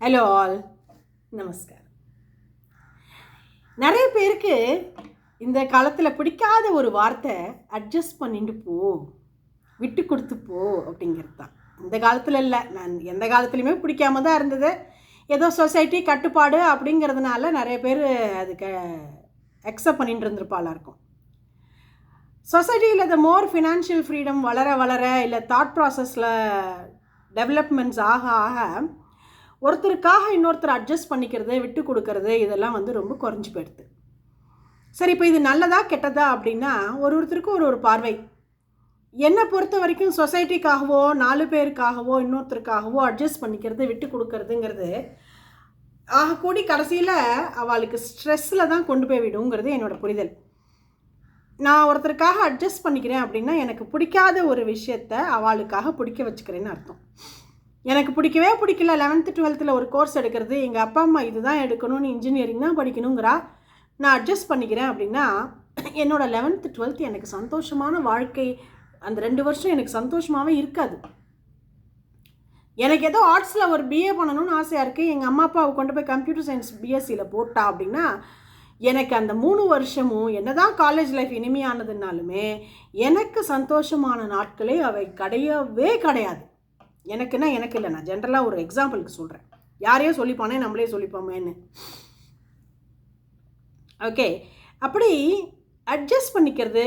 Hello all நமஸ்காரம் நிறைய பேருக்கு இந்த காலத்தில் பிடிக்காத ஒரு வார்த்தை அட்ஜஸ்ட் பண்ணிட்டு போ விட்டு கொடுத்து போ அப்படிங்கிறது தான். இந்த காலத்தில் இல்லை. நான் எந்த காலத்துலையுமே பிடிக்காம தான் இருந்தது. ஏதோ சொசைட்டி கட்டுப்பாடு அப்படிங்கிறதுனால நிறைய பேர் அதுக்கு அக்செப்ட் பண்ணிட்டு இருக்கும். சொசைட்டியில் இந்த மோர் ஃபினான்ஷியல் ஃப்ரீடம் வளர வளர இல்லை தாட் ப்ராசஸில் டெவலப்மெண்ட்ஸ் ஆக ஆக ஒருத்தருக்காக இன்னொருத்தர் அட்ஜஸ்ட் பண்ணிக்கிறது விட்டு கொடுக்கறது இதெல்லாம் வந்து ரொம்ப குறைஞ்சி போயிடுது. சரி இப்போ இது நல்லதா கெட்டதா அப்படின்னா ஒரு ஒருத்தருக்கும் ஒரு ஒரு பார்வை. என்னை பொறுத்த வரைக்கும் சொசைட்டிக்காகவோ நாலு பேருக்காகவோ இன்னொருத்தருக்காகவோ அட்ஜஸ்ட் பண்ணிக்கிறது விட்டு கொடுக்கறதுங்கிறது ஆகக்கூடி கடைசியில் அவளுக்கு ஸ்ட்ரெஸ்ஸில் தான் கொண்டு போய் விடுங்கிறது என்னோட புரிதல். நான் ஒருத்தருக்காக அட்ஜஸ்ட் பண்ணிக்கிறேன் அப்படின்னா எனக்கு பிடிக்காத ஒரு விஷயத்த அவளுக்காக பிடிக்க வச்சுக்கிறேன்னு அர்த்தம். எனக்கு பிடிக்கவே பிடிக்கல. லெவன்த்து டுவெல்த்தில் ஒரு கோர்ஸ் எடுக்கிறது. எங்கள் அப்பா அம்மா இதுதான் எடுக்கணும்னு இன்ஜினியரிங் தான் படிக்கணுங்கிறா நான் அட்ஜஸ்ட் பண்ணிக்கிறேன் அப்படின்னா என்னோடய லெவன்த்து டுவெல்த்து எனக்கு சந்தோஷமான வாழ்க்கை. அந்த ரெண்டு வருஷம் எனக்கு சந்தோஷமாகவே இருக்காது. எனக்கு ஏதோ ஆர்ட்ஸில் ஒரு பிஏ பண்ணணும்னு ஆசையாக இருக்குது எங்கள் அம்மா அப்பாவை கொண்டு போய் கம்ப்யூட்டர் சயின்ஸ் பிஎஸ்சியில் போட்டா அப்படின்னா எனக்கு அந்த மூணு வருஷமும் என்னதான் காலேஜ் லைஃப் இனிமையானதுனாலுமே எனக்கு சந்தோஷமான நாட்களே அவை கிடையவே கிடையாது. எனக்குன்னா எனக்கு இல்லை நான் ஜென்ரலாக ஒரு எக்ஸாம்பிளுக்கு சொல்கிறேன் யாரையோ சொல்லிப்பானே நம்மளே சொல்லிப்போமேன்னு. ஓகே அப்படி அட்ஜஸ்ட் பண்ணிக்கிறது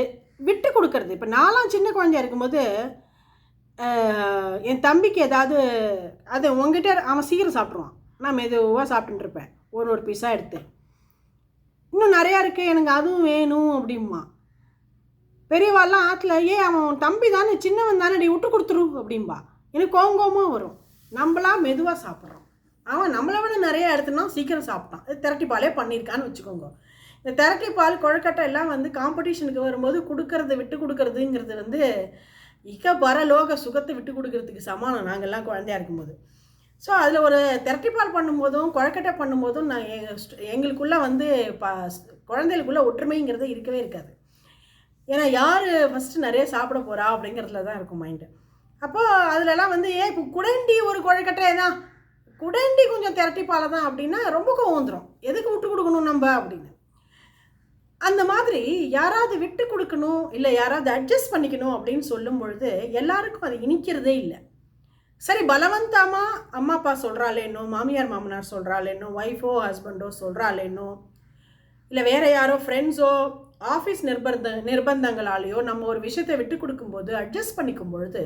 விட்டு கொடுக்கறது. இப்போ நாலாம் சின்ன குழந்தையா இருக்கும்போது என் தம்பிக்கு ஏதாவது அது உங்ககிட்ட அவன் சீக்கிரம் சாப்பிட்ருவான் நான் மெதுவாக சாப்பிட்டுருப்பேன் இருப்பேன். ஒரு ஒரு பீஸாக எடுத்து. இன்னும் நிறையா இருக்குது எனக்கு அதுவும் வேணும் அப்படிம்மா பெரியவாள்லாம் ஆற்றுல ஏன் அவன் தம்பி தானே சின்னவன் தானே விட்டு கொடுத்துரு அப்படிம்பா. எனக்கு கோங்கோமும் வரும். நம்மளா மெதுவாக சாப்பிட்றோம். அவன் நம்மளை விட நிறைய எடுத்துனா சீக்கிரம் சாப்பிட்டான். இது திரட்டி பாலே பண்ணியிருக்கான்னு வச்சுக்கோங்க. இந்த திரட்டி பால் கொழுக்கட்டை எல்லாம் வந்து காம்படிஷனுக்கு வரும்போது கொடுக்கறத விட்டு கொடுக்கறதுங்கிறது வந்து இக்க பரலோக சுகத்தை விட்டு கொடுக்கறதுக்கு சமானம். நாங்கள்லாம் குழந்தையா இருக்கும்போது. ஸோ அதில் ஒரு திரட்டிப்பால் பண்ணும்போதும் குழக்கட்டை பண்ணும்போதும் நான் எங்கள் எங்களுக்குள்ளே வந்து ப குழந்தைகளுக்குள்ள ஒற்றுமைங்கிறது இருக்கவே இருக்காது. ஏன்னா யார் ஃபஸ்ட்டு நிறைய சாப்பிட போகிறா அப்படிங்கிறதுல தான் இருக்கும் மைண்டு அப்போது அதுலலாம் வந்து ஏ இப்போ குடண்டி ஒரு குழக்கட்டை தான் குடண்டி கொஞ்சம் திரட்டிப்பால தான் அப்படின்னா ரொம்ப கோவம் வந்துடும் எதுக்கு விட்டு கொடுக்கணும் நம்ம? அப்படின்னு. அந்த மாதிரி யாராவது விட்டு கொடுக்கணும் இல்லை யாராவது அட்ஜஸ்ட் பண்ணிக்கணும் அப்படின்னு சொல்லும் பொழுது எல்லாருக்கும் அது இனிக்கிறதே இல்லை. சரி பலவந்தமாக அம்மா அப்பா சொல்கிறாளேனோ மாமியார் மாமனார் சொல்கிறாளேனோ ஒய்ஃபோ ஹஸ்பண்டோ சொல்கிறாளேனோ இல்லை வேறு யாரோ ஃப்ரெண்ட்ஸோ ஆஃபீஸ் நிர்பந்த நிர்பந்தங்களாலேயோ நம்ம ஒரு விஷயத்தை விட்டு கொடுக்கும்போது அட்ஜஸ்ட் பண்ணிக்கும் பொழுது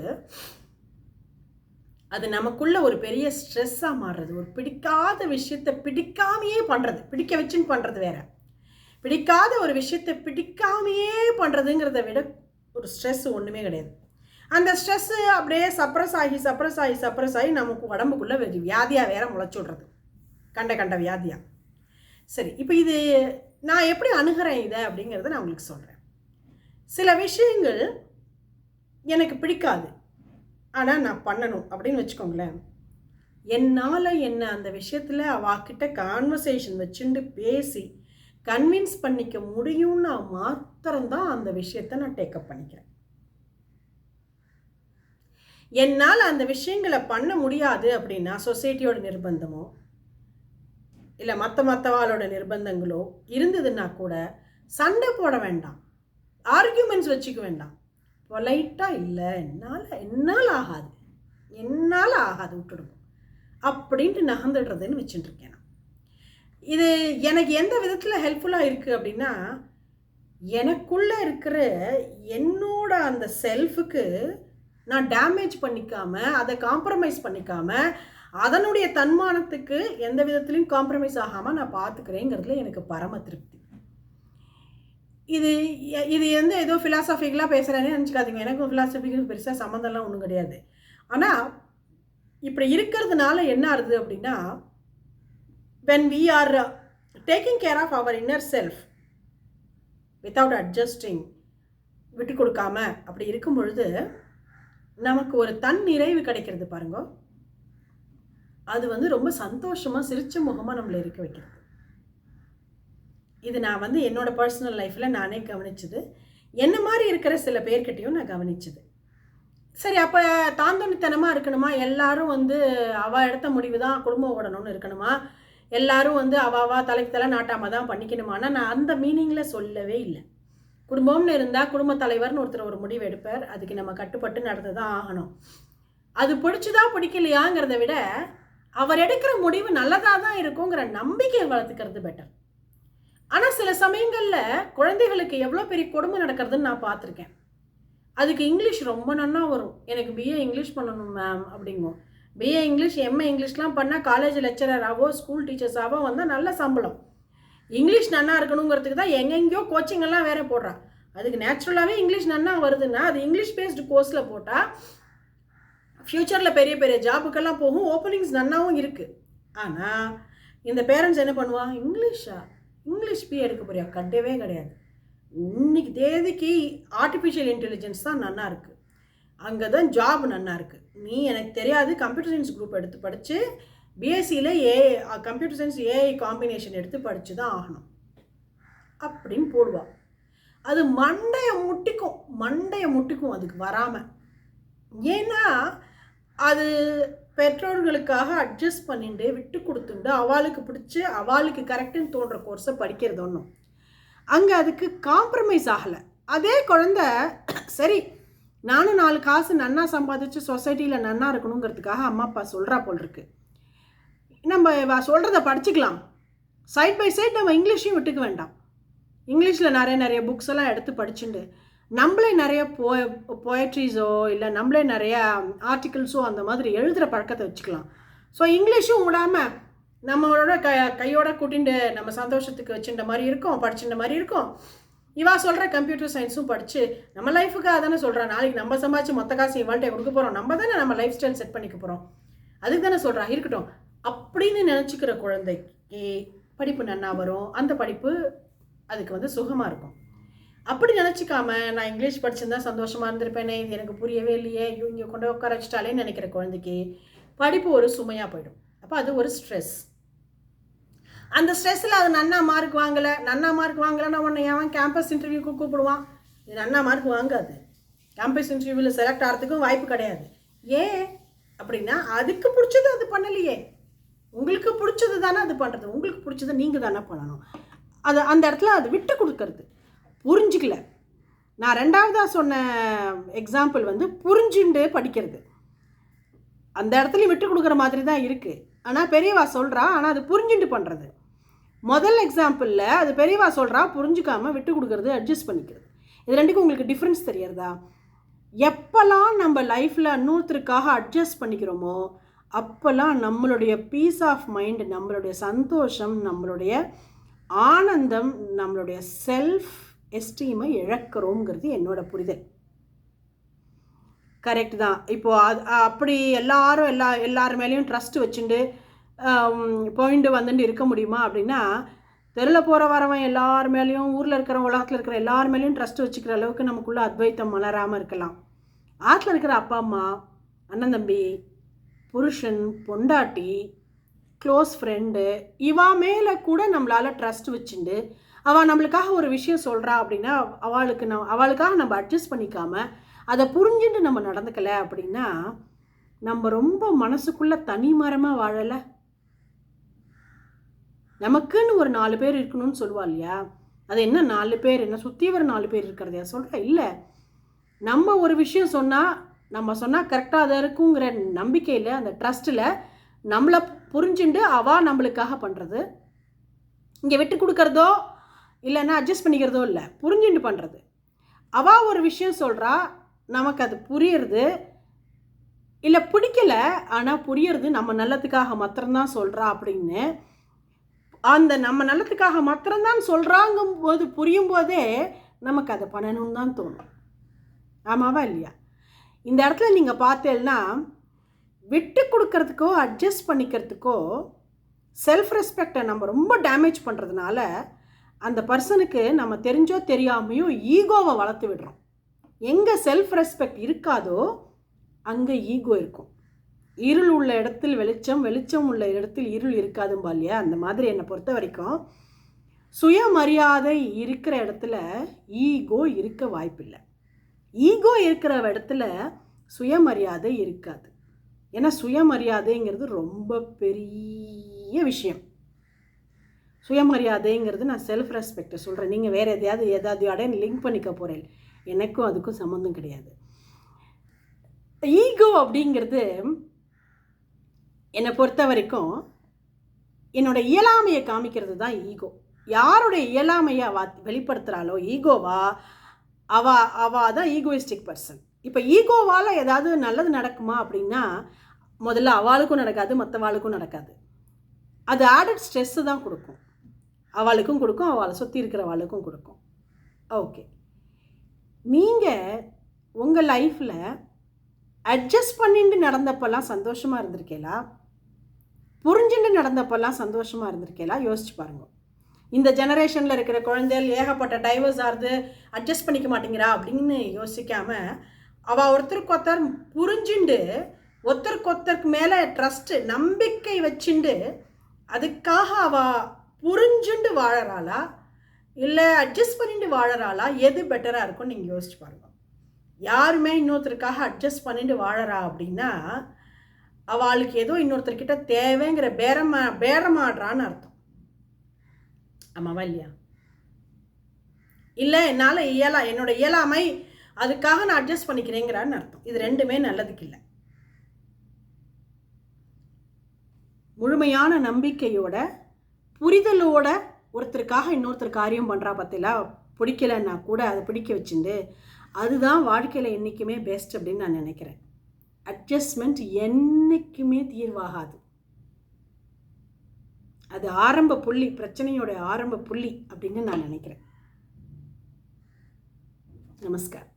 அது நமக்குள்ள ஒரு பெரிய ஸ்ட்ரெஸ்ஸாக மாறுறது. ஒரு பிடிக்காத விஷயத்தை பிடிக்காமையே பண்ணுறது பிடிக்க வச்சுன்னு பண்ணுறது வேற. பிடிக்காத ஒரு விஷயத்தை பிடிக்காமையே பண்ணுறதுங்கிறத விட ஒரு ஸ்ட்ரெஸ் ஒன்றுமே கிடையாது. அந்த ஸ்ட்ரெஸ்ஸு அப்படியே சப்ரஸ் ஆகி சப்ரஸ் ஆகி சப்ரஸ் ஆகி நமக்கு உடம்புக்குள்ளே வியாதியாக வேற முளைச்சி விட்றது. கண்ட கண்ட வியாதியாக சரி இப்போ இது நான் எப்படி அணுகிறேன் இதை அப்படிங்கிறத நான் உங்களுக்கு சொல்கிறேன் சில விஷயங்கள் எனக்கு பிடிக்காது. ஆனால் நான் பண்ணணும் அப்படின்னு வச்சுக்கோங்களேன். என்னால் என்ன அந்த விஷயத்தில் அவாக்கிட்ட கான்வர்சேஷன் வச்சுட்டு பேசி கன்வின்ஸ் பண்ணிக்க முடியும்னா மாத்திரம்தான் அந்த விஷயத்தை நான் டேக்கப் பண்ணிக்கிறேன். என்னால் அந்த விஷயங்களை பண்ண முடியாது அப்படின்னா சொசைட்டியோட நிர்பந்தமோ இல்லை மற்ற மற்றவாளோட நிர்பந்தங்களோ இருந்ததுன்னா கூட சண்டை போட வேண்டாம். ஆர்கியூமெண்ட்ஸ் வச்சுக்க வேண்டாம். பொலைட்டாக இல்லை என்னால் என்னால் ஆகாது. என்னால் ஆகாது விட்டுடுவோம் அப்படின்ட்டு நகர்ந்துடுறதுன்னு வச்சுட்டு இருக்கேன் நான். இது எனக்கு எந்த விதத்தில் ஹெல்ப்ஃபுல்லாக இருக்குது அப்படின்னா எனக்குள்ளே இருக்கிற என்னோட அந்த செல்ஃபுக்கு நான் டேமேஜ் பண்ணிக்காம அதை காம்ப்ரமைஸ் பண்ணிக்காம அதனுடைய தன்மானத்துக்கு எந்த விதத்துலையும் காம்ப்ரமைஸ் ஆகாமல் நான் பார்த்துக்கிறேங்கிறதுல எனக்கு பரம திருப்தி. இது இது வந்து ஏதோ ஃபிலாசபிக்கலாக பேசுகிறேன்னு நினச்சிக்காதீங்க. எனக்கும் ஃபிலாசபிக்கு பெருசாக சம்மந்தம்லாம் ஒன்றும் கிடையாது. ஆனால் இப்படி இருக்கிறதுனால என்ன ஆகுது அப்படின்னா when we are taking care of our inner self without adjusting விட்டு கொடுக்காம அப்படி இருக்கும் பொழுது நமக்கு ஒரு தன் நிறைவு கிடைக்கிறது பாருங்க. அது வந்து ரொம்ப சந்தோஷமாக சிரிச்ச முகமாக நம்மளை இருக்க வைக்கிறது. இது நான் வந்து என்னோடய பர்சனல் லைஃப்பில் நானே கவனிச்சது. என்ன மாதிரி இருக்கிற சில பேர்கிட்டையும் நான் கவனிச்சது. சரி அப்போ தாந்தோணித்தனமாக இருக்கணுமா? எல்லாரும் வந்து அவள் எடுத்த முடிவு தான் குடும்பம் ஓடணும்னு இருக்கணுமா? எல்லாரும் வந்து அவாவா தலைக்கு தலை நாட்டாமல் தான் பண்ணிக்கணுமானா நான் அந்த மீனிங்கில் சொல்லவே இல்லை. குடும்பம்னு இருந்தால் குடும்ப தலைவர்னு ஒருத்தர் ஒரு முடிவு எடுப்பார். அதுக்கு நம்ம கட்டுப்பட்டு நடந்து தான் ஆகணும். அது பிடிச்சதா பிடிக்கலையாங்கிறத விட அவர் எடுக்கிற முடிவு நல்லதாக தான் இருக்குங்கிற நம்பிக்கையை வளர்த்துக்கிறது பெட்டர் ஆனால் சில சமயங்களில் குழந்தைகளுக்கு எவ்வளோ பெரிய கொடுமை நடக்கிறதுன்னு நான் பார்த்துருக்கேன். அதுக்கு இங்கிலீஷ் ரொம்ப நன்னா வரும். எனக்கு பிஏ இங்கிலீஷ் பண்ணணும் மேம் அப்படிங்கும். பிஏ இங்கிலீஷ் எம்ஏ இங்கிலீஷ்லாம் பண்ணால் காலேஜ் லெக்சரராகவோ ஸ்கூல் டீச்சர்ஸாகவோ வந்தால் நல்ல சம்பளம். இங்கிலீஷ் நன்னா இருக்கணுங்கிறதுக்கு தான் எங்கெங்கேயோ கோச்சிங் எல்லாம் வேற போடுறா. அதுக்கு நேச்சுரலாகவே இங்கிலீஷ் நன்னா வருதுன்னா அது இங்கிலீஷ் பேஸ்டு கோர்ஸில் போட்டால் ஃப்யூச்சரில் பெரிய பெரிய ஜாபுக்கெல்லாம் போகும் ஓப்பனிங்ஸ் நன்னாவும் இருக்குது ஆனால் இந்த பேரண்ட்ஸ் என்ன பண்ணுவான் இங்கிலீஷா இங்கிலீஷ் பி எடுக்க போறியா? கட்டவே கிடையாது. இன்னைக்கு தேதிக்கு ஆர்டிஃபிஷியல் இன்டெலிஜென்ஸ் தான் நன்னா இருக்குது அங்கே தான் ஜாப் நன்னா இருக்குது நீ எனக்கு தெரியாது கம்ப்யூட்டர் சயின்ஸ் குரூப் எடுத்து படித்து பிஎஸ்சியில் ஏ கம்ப்யூட்டர் சயின்ஸ் ஏஐ காம்பினேஷன் எடுத்து படித்து தான் ஆகணும். அப்படின்னு போடுவாள் அது மண்டையை முட்டிக்கும். மண்டையை முட்டிக்கும் அதுக்கு வராமல் ஏன்னா அது பெற்றோர்களுக்காக அட்ஜஸ்ட் பண்ணிட்டு விட்டு கொடுத்துண்டு அவளுக்கு பிடிச்சி அவளுக்கு கரெக்டுன்னு தோன்ற கோர்ஸை படிக்கிறது ஒன்றும் அங்கே அதுக்கு காம்ப்ரமைஸ் ஆகலை. அதே குழந்த சரி நானும் நாலு காசு நன்னா சம்பாதிச்சு சொசைட்டியில் நன்னா இருக்கணுங்கிறதுக்காக அம்மா அப்பா சொல்கிறா போல் இருக்கு நம்ம சொல்கிறத படிச்சுக்கலாம். சைட் பை சைட் நம்ம இங்கிலீஷையும் விட்டுக்க வேண்டாம். இங்கிலீஷில் நிறைய நிறைய புக்ஸ் எல்லாம் எடுத்து படிச்சுண்டு நம்மளே நிறைய போ போயட்ரிஸோ இல்லை நம்மளே நிறைய ஆர்டிகிள்ஸோ அந்த மாதிரி எழுதுகிற பழக்கத்தை வச்சுக்கலாம். ஸோ இங்கிலீஷும் விடாமல் நம்மளோட க கையோட கூட்டிண்டு நம்ம சந்தோஷத்துக்கு வச்சுட்ட மாதிரி இருக்கும் படிச்சுட்ட மாதிரி இருக்கும். இவா சொல்கிற கம்ப்யூட்டர் சயின்ஸும் படித்து நம்ம லைஃபுக்காக தானே சொல்கிறா நாளைக்கு நம்ம சம்பாதிச்சு மொத்த காசு இவாள்கிட்ட கொடுக்க போகிறோம் நம்ம தானே நம்ம லைஃப் ஸ்டைல் செட் பண்ணிக்க போகிறோம் அதுக்கு தானே சொல்கிறா இருக்கட்டும். அப்படின்னு நினச்சிக்கிற குழந்தைக்கு படிப்பு நன்னா வரும். அந்த படிப்பு அதுக்கு வந்து சுகமாக இருக்கும். அப்படி நினச்சிக்காம நான் இங்கிலீஷ் படிச்சிருந்தா சந்தோஷமாக இருந்திருப்பேனே இது எனக்கு புரியவே இல்லையே ஐயோ இங்கே கொண்டு உட்கார வச்சிட்டாலேன்னு நினைக்கிற குழந்தைக்கு படிப்பு ஒரு சுமையாக போயிடும். அப்போ அது ஒரு ஸ்ட்ரெஸ் அந்த ஸ்ட்ரெஸ்ஸில் அது நன்னா மார்க் வாங்கலை நன்னா மார்க் வாங்கலைன்னா உன்னை அவன் கேம்பஸ் இன்டர்வியூக்கு கூப்பிடுவான்? இது நன்னா மார்க் வாங்காது. கேம்பஸ் இன்டர்வியூவில் செலக்ட் ஆகிறதுக்கும் வாய்ப்பு கிடையாது. ஏன் அப்படின்னா அதுக்கு பிடிச்சது அது பண்ணலையே. உங்களுக்கு பிடிச்சது தானே அது பண்ணுறது உங்களுக்கு பிடிச்சதை நீங்கள் தானே பண்ணணும். அது அந்த இடத்துல அது விட்டு கொடுக்கறது. புரிஞ்சிக்கல. நான் ரெண்டாவதாக சொன்ன எக்ஸாம்பிள் வந்து புரிஞ்சுண்டு படிக்கிறது. அந்த இடத்துலையும் விட்டு கொடுக்குற மாதிரி தான் இருக்குது ஆனால் பெரியவா சொல்கிறா ஆனால் அது புரிஞ்சுண்டு பண்ணுறது முதல் எக்ஸாம்பிளில் அது பெரியவா சொல்கிறா புரிஞ்சுக்காமல் விட்டு கொடுக்குறது அட்ஜஸ்ட் பண்ணிக்கிறது. இது ரெண்டுக்கும் உங்களுக்கு டிஃப்ரென்ஸ் தெரியறதா எப்போல்லாம் நம்ம லைஃப்பில் இன்னொருத்தருக்காக அட்ஜஸ்ட் பண்ணிக்கிறோமோ அப்போல்லாம் நம்மளுடைய பீஸ் ஆஃப் மைண்ட் நம்மளுடைய சந்தோஷம் நம்மளுடைய ஆனந்தம் நம்மளுடைய செல்ஃப் எஸ்டீமை இழக்கிறோங்கிறது என்னோட புரிதல். கரெக்ட் தான். இப்போது அது அப்படி எல்லாரும் எல்லா எல்லார் மேலேயும் ட்ரஸ்ட் வச்சுட்டு பாயிண்ட் வந்துட்டு இருக்க முடியுமா அப்படின்னா தெருவில் போகிற வரவன் எல்லார் மேலேயும் ஊரில் இருக்கிற உலகத்தில் இருக்கிற எல்லார் மேலேயும் ட்ரஸ்ட் வச்சுக்கிற அளவுக்கு நமக்குள்ளே அத்வைத்தம் மலராமல் இருக்கலாம். ஆற்றுல இருக்கிற அப்பா அம்மா அண்ணன் தம்பி புருஷன் பொண்டாட்டி க்ளோஸ் ஃப்ரெண்டு இவா மேலே கூட நம்மளால் ட்ரஸ்ட் வச்சுண்டு அவள் நம்மளுக்காக ஒரு விஷயம் சொல்கிறா அப்படின்னா அவளுக்கு நம் அவளுக்காக நம்ம அட்ஜஸ்ட் பண்ணிக்காமல் அதை புரிஞ்சுட்டு நம்ம நடந்துக்கலை அப்படின்னா நம்ம ரொம்ப மனசுக்குள்ளே தனி மரமாக வாழலை. நமக்குன்னு ஒரு நாலு பேர் இருக்கணும்னு சொல்லுவா இல்லையா? அது என்ன நாலு பேர்? என்ன சுற்றி வர நாலு பேர் இருக்கிறதையா சொல்கிற இல்லை. நம்ம ஒரு விஷயம் சொன்னால் நம்ம சொன்னால் கரெக்டாக அதை இருக்குங்கிற நம்பிக்கையில் அந்த ட்ரஸ்ட்டில் நம்மளை புரிஞ்சுண்டு அவா நம்மளுக்காக பண்ணுறது இங்கே விட்டு கொடுக்குறதோ இல்லைன்னா அட்ஜஸ்ட் பண்ணிக்கிறதோ இல்லை புரிஞ்சுட்டு பண்ணுறது அவள் ஒரு விஷயம் சொல்கிறா நமக்கு அது புரியுறது. இல்லை பிடிக்கல ஆனால் புரியறது நம்ம நல்லத்துக்காக மாத்திரம்தான் சொல்கிறா அப்படின்னு. அந்த நம்ம நல்லத்துக்காக மாத்திரம்தான் சொல்கிறாங்கும் போது புரியும் போதே நமக்கு அதை பண்ணணும்னு தான் தோணும். ஆமாவா இல்லையா? இந்த இடத்துல நீங்கள் பார்த்தேன்னா விட்டு கொடுக்கறதுக்கோ அட்ஜஸ்ட் பண்ணிக்கிறதுக்கோ செல்ஃப் ரெஸ்பெக்டை நம்ம ரொம்ப டேமேஜ் பண்ணுறதுனால அந்த பர்சனுக்கு நம்ம தெரிஞ்சோ தெரியாமையோ ஈகோவை வளர்த்து விடுறோம். எங்கே செல்ஃப் ரெஸ்பெக்ட் இருக்காதோ அங்கே ஈகோ இருக்கும். இருள் உள்ள இடத்தில் வெளிச்சம் வெளிச்சம் உள்ள இடத்தில் இருள் இருக்காதும்பா இல்லையா? அந்த மாதிரி என்னை பொறுத்த வரைக்கும் சுயமரியாதை இருக்கிற இடத்துல ஈகோ இருக்க வாய்ப்பில்லை. ஈகோ இருக்கிற இடத்துல சுயமரியாதை இருக்காது. ஏன்னா சுயமரியாதைங்கிறது ரொம்ப பெரிய விஷயம். சுயமரியாதைங்கிறது நான் செல்ஃப் ரெஸ்பெக்டை சொல்கிறேன் நீங்கள் வேறு எதையாவது எதாவது அடையன் லிங்க் பண்ணிக்க போகிறேன் எனக்கும் அதுக்கும் சம்மந்தம் கிடையாது. ஈகோ அப்படிங்கிறது என்னை பொறுத்த வரைக்கும் என்னோட இயலாமையை காமிக்கிறது தான் ஈகோ யாருடைய இயலாமையை அவ வெளிப்படுத்துகிறாளோ ஈகோவா அவ அவ தான் ஈகோயிஸ்டிக் பர்சன் இப்போ ஈகோவால் ஏதாவது நல்லது நடக்குமா அப்படின்னா முதல்ல அவளுக்கும் நடக்காது மற்றவாளுக்கும் நடக்காது. அது ஆடட் ஸ்ட்ரெஸ்ஸு தான் கொடுக்கும். அவளுக்கும் கொடுக்கும் அவளை சுற்றி இருக்கிறவளுக்கும் கொடுக்கும். ஓகே நீங்கள் உங்கள் லைஃப்பில் அட்ஜஸ்ட் பண்ணிட்டு நடந்தப்பெல்லாம் சந்தோஷமாக இருந்திருக்கேலா புரிஞ்சுட்டு நடந்தப்பெல்லாம் சந்தோஷமாக இருந்திருக்கேலா யோசிச்சு பாருங்க. இந்த ஜெனரேஷனில் இருக்கிற குழந்தைகள் ஏகப்பட்ட டைவர்ஸ் ஆகுது அட்ஜஸ்ட் பண்ணிக்க மாட்டேங்கிறா அப்படின்னு யோசிக்காமல் அவள் ஒருத்தருக்கு ஒருத்தர் புரிஞ்சுண்டு ஒருத்தருக்கு ஒருத்தருக்கு மேலே ட்ரஸ்ட்டு நம்பிக்கை வச்சுண்டு அதுக்காக அவள் புரிஞ்சுண்டு வாழறாளா? இல்லை அட்ஜஸ்ட் பண்ணிட்டு வாழறாளா? எது பெட்டராக இருக்கும்னு நீங்கள் யோசிச்சு பாருங்க. யாருமே இன்னொருத்தருக்காக அட்ஜஸ்ட் பண்ணிட்டு வாழறா அப்படின்னா அவளுக்கு ஏதோ இன்னொருத்தர்கிட்ட தேவைங்கிற பேரமா பேரமாடுறான்னு அர்த்தம். ஆமாவா இல்லையா? இல்லை என்னால் இயலா என்னோட இயலாமை அதுக்காக நான் அட்ஜஸ்ட் பண்ணிக்கிறேங்கிறான்னு அர்த்தம். இது ரெண்டுமே நல்லதுக்கு இல்லை. முழுமையான நம்பிக்கையோட புரிதலோட ஒருத்தருக்காக இன்னொருத்தர் காரியம் பண்ணுறா பார்த்தீங்களா பிடிக்கலன்னா கூட அதை பிடிக்க வச்சுட்டு அதுதான் வாழ்க்கையில் என்றைக்குமே பெஸ்ட் அப்படின்னு நான் நினைக்கிறேன். அட்ஜஸ்ட்மெண்ட் என்றைக்குமே தீர்வாகாது. அது ஆரம்ப புள்ளி பிரச்சனையோட ஆரம்ப புள்ளி அப்படின்னு நான் நினைக்கிறேன். நமஸ்கார்.